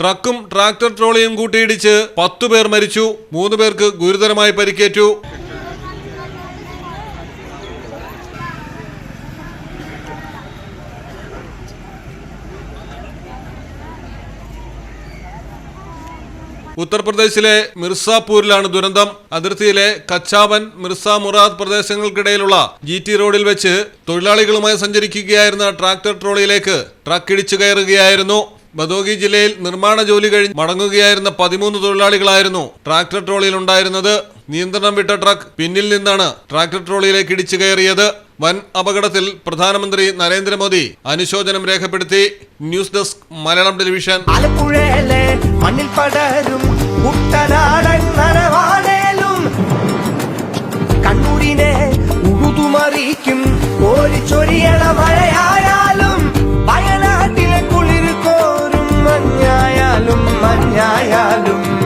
ട്രക്കും tractor ട്രോളിയും കൂട്ടിയിടിച്ച് പത്തു പേർ മരിച്ചു. മൂന്ന് പേർക്ക് ഗുരുതരമായി പരിക്കേറ്റു. ഉത്തർപ്രദേശിലെ മിർസാപൂരിലാണ് ദുരന്തം. അതിർത്തിയിലെ കച്ചാവൻ മിർസ മുറാദ് പ്രദേശങ്ങൾക്കിടയിലുള്ള ജി ടി റോഡിൽ വെച്ച് തൊഴിലാളികളുമായി സഞ്ചരിക്കുകയായിരുന്ന ട്രാക്ടർ ട്രോളിയിലേക്ക് ട്രക്ക് ഇടിച്ചു കയറുകയായിരുന്നു. ബദോഗി ജില്ലയിൽ നിർമ്മാണ ജോലി കഴിഞ്ഞ് മടങ്ങുകയായിരുന്ന പതിമൂന്ന് തൊഴിലാളികളായിരുന്നു ട്രാക്ടർ ട്രോളിയിൽ ഉണ്ടായിരുന്നത്. നിയന്ത്രണം വിട്ട ട്രക്ക് പിന്നിൽ നിന്നാണ് ട്രാക്ടർ ട്രോളിയിലേക്ക് ഇടിച്ചു കയറിയത്. വൻ അപകടത്തിൽ പ്രധാനമന്ത്രി നരേന്ദ്രമോദി അനുശോചനം രേഖപ്പെടുത്തി. News desk Malayalam television. മണ്ണിൽ പടരും കണ്ണൂരിനെ